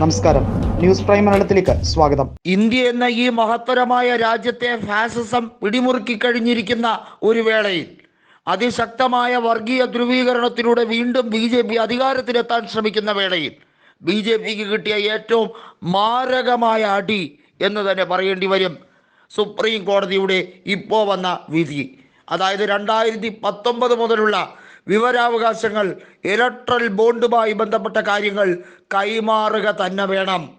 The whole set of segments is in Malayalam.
നമസ്കാരം. ന്യൂസ് പ്രൈം മലയാളത്തിലേക്ക് സ്വാഗതം. ഇന്ത്യ എന്ന ഈ മഹത്തരമായ രാജ്യത്തെ ഫാസിസം പിടിമുറുക്കി കഴിഞ്ഞിരിക്കുന്ന ഒരു വേളയിൽ അതിശക്തമായ വർഗീയ ധ്രുവീകരണത്തിലൂടെ വീണ്ടും ബി ജെ പി അധികാരത്തിലെത്താൻ ശ്രമിക്കുന്ന വേളയിൽ ബി ജെ പിക്ക് കിട്ടിയ ഏറ്റവും മാരകമായ അടി എന്ന് തന്നെ പറയേണ്ടി വരും. സുപ്രീം കോടതിയുടെ ഇപ്പോൾ വന്ന വിധി. അതായത് രണ്ടായിരത്തി പത്തൊമ്പത് മുതലുള്ള വിവരാവകാശങ്ങൾ ഇലക്ട്രൽ ബോണ്ടുമായി ബന്ധപ്പെട്ട കാര്യങ്ങൾ കൈമാറുക തന്നെ വേണം.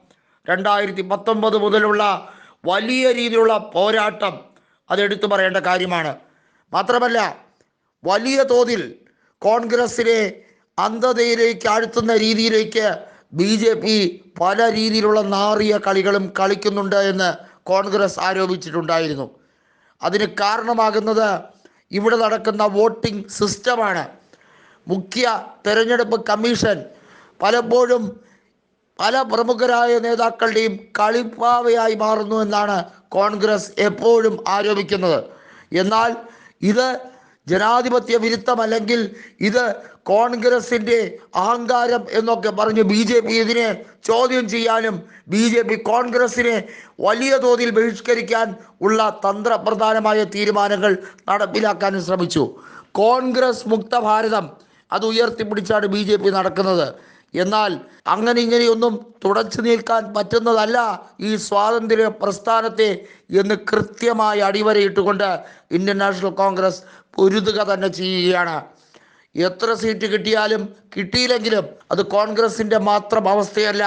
രണ്ടായിരത്തി പത്തൊമ്പത് മുതലുള്ള വലിയ രീതിയിലുള്ള പോരാട്ടം അതെടുത്തു പറയേണ്ട കാര്യമാണ്. മാത്രമല്ല വലിയ തോതിൽ കോൺഗ്രസിനെ അന്ധതയിലേക്ക് ആഴ്ത്തുന്ന രീതിയിലേക്ക് ബി ജെ പി പല രീതിയിലുള്ള നാറിയ കളികളും കളിക്കുന്നുണ്ട് എന്ന് കോൺഗ്രസ് ആരോപിച്ചിട്ടുണ്ടായിരുന്നു. അതിന് കാരണമാകുന്നത് ഇവിടെ നടക്കുന്ന വോട്ടിംഗ് സിസ്റ്റമാണ്. മുഖ്യ തെരഞ്ഞെടുപ്പ് കമ്മീഷൻ പലപ്പോഴും പല പ്രമുഖരായ നേതാക്കളുടെയും കളിപ്പാവയായി മാറുന്നു എന്നാണ് കോൺഗ്രസ് എപ്പോഴും ആരോപിക്കുന്നത്. എന്നാൽ ഇത് ജനാധിപത്യ വിരുദ്ധമല്ലെങ്കിൽ ഇത് കോൺഗ്രസിന്റെ അഹങ്കാരം എന്നൊക്കെ പറഞ്ഞ് ബി ജെ പി ഇതിനെ ചോദ്യം ചെയ്യാനും ബി ജെ പി കോൺഗ്രസിനെ വലിയ തോതിൽ ബഹിഷ്കരിക്കാൻ ഉള്ള തന്ത്രപ്രധാനമായ തീരുമാനങ്ങൾ നടപ്പിലാക്കാനും ശ്രമിച്ചു. കോൺഗ്രസ് മുക്ത ഭാരതം അത് ഉയർത്തിപ്പിടിച്ചാണ് ബി ജെ പി നടക്കുന്നത്. എന്നാൽ അങ്ങനെ ഇങ്ങനെയൊന്നും തുടച്ചു നിൽക്കാൻ പറ്റുന്നതല്ല ഈ സ്വാതന്ത്ര്യ പ്രസ്ഥാനത്തെ എന്ന് കൃത്യമായി അടിവരയിട്ടുകൊണ്ട് ഇന്ത്യൻ നാഷണൽ കോൺഗ്രസ് പൊരുതുക തന്നെ ചെയ്യുകയാണ്. എത്ര സീറ്റ് കിട്ടിയാലും കിട്ടിയില്ലെങ്കിലും അത് കോൺഗ്രസിന്റെ മാത്രം അവസ്ഥയല്ല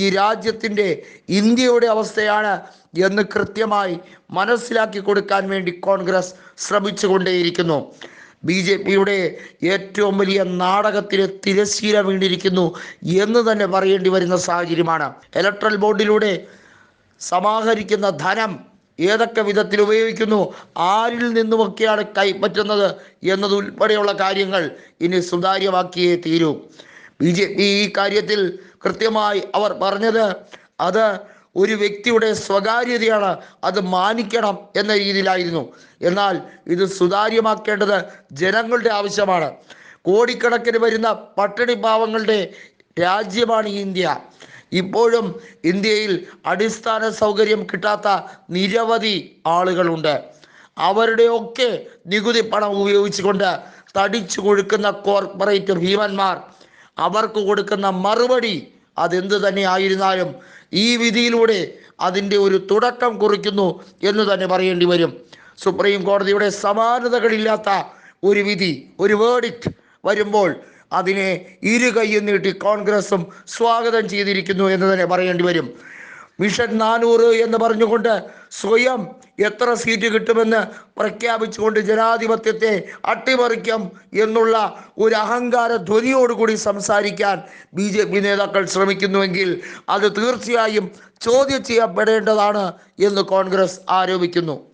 ഈ രാജ്യത്തിന്റെ ഇന്ത്യയുടെ അവസ്ഥയാണ് എന്ന് കൃത്യമായി മനസ്സിലാക്കി കൊടുക്കാൻ വേണ്ടി കോൺഗ്രസ് ശ്രമിച്ചുകൊണ്ടേയിരിക്കുന്നു. ബി ജെ പിയുടെ ഏറ്റവും വലിയ നാടകത്തിന് തിരശ്ശീല വീണിരിക്കുന്നു എന്ന് തന്നെ പറയേണ്ടി വരുന്ന സാഹചര്യമാണ്. ഇലക്ട്രൽ ബോർഡിലൂടെ സമാഹരിക്കുന്ന ധനം ഏതൊക്കെ വിധത്തിൽ ഉപയോഗിക്കുന്നു ആരിൽ നിന്നുമൊക്കെയാണ് കൈപ്പറ്റുന്നത് എന്നതുൾപ്പെടെയുള്ള കാര്യങ്ങൾ ഇനി സുതാര്യമാക്കിയേ തീരൂ. ബി ജെ പി ഈ കാര്യത്തിൽ കൃത്യമായി അവർ പറഞ്ഞത് അത് ഒരു വ്യക്തിയുടെ സ്വകാര്യതയാണ് അത് മാനിക്കണം എന്ന രീതിയിലായിരുന്നു. എന്നാൽ ഇത് സുതാര്യമാക്കേണ്ടത് ജനങ്ങളുടെ ആവശ്യമാണ്. കോടിക്കണക്കിന് വരുന്ന പട്ടിണി പാവങ്ങളുടെ രാജ്യമാണ് ഇന്ത്യ. ഇപ്പോഴും ഇന്ത്യയിൽ അടിസ്ഥാന സൗകര്യം കിട്ടാത്ത നിരവധി ആളുകളുണ്ട്. അവരുടെയൊക്കെ നികുതി പണം ഉപയോഗിച്ചുകൊണ്ട് തടിച്ചു കൊഴുക്കുന്ന കോർപ്പറേറ്റ് ഭീമന്മാർ അവർക്ക് കൊടുക്കുന്ന മറുപടി അതെന്ത് തന്നെ ആയിരുന്നാലും ഈ വിധിയിലൂടെ അതിന്റെ ഒരു തുടക്കം കുറിക്കുന്നു എന്ന് തന്നെ പറയേണ്ടി വരും. സുപ്രീം കോടതിയുടെ സമാനതകളില്ലാത്ത ഒരു വിധി ഒരു വേർഡിക്റ്റ് വരുമ്പോൾ അതിനെ ഇരു കൈയും നീട്ടി കോൺഗ്രസും സ്വാഗതം ചെയ്തിരിക്കുന്നു എന്ന് തന്നെ പറയേണ്ടി വരും. മിഷൻ നാനൂറ് എന്ന് പറഞ്ഞുകൊണ്ട് സ്വയം എത്ര സീറ്റ് കിട്ടുമെന്ന് പ്രഖ്യാപിച്ചുകൊണ്ട് ജനാധിപത്യത്തെ അട്ടിമറിക്കും എന്നുള്ള ഒരു അഹങ്കാര ധ്വനിയോടുകൂടി സംസാരിക്കാൻ ബി ജെ പി നേതാക്കൾ ശ്രമിക്കുന്നുവെങ്കിൽ അത് തീർച്ചയായും ചോദ്യം ചെയ്യപ്പെടേണ്ടതാണ് എന്ന് കോൺഗ്രസ് ആരോപിക്കുന്നു.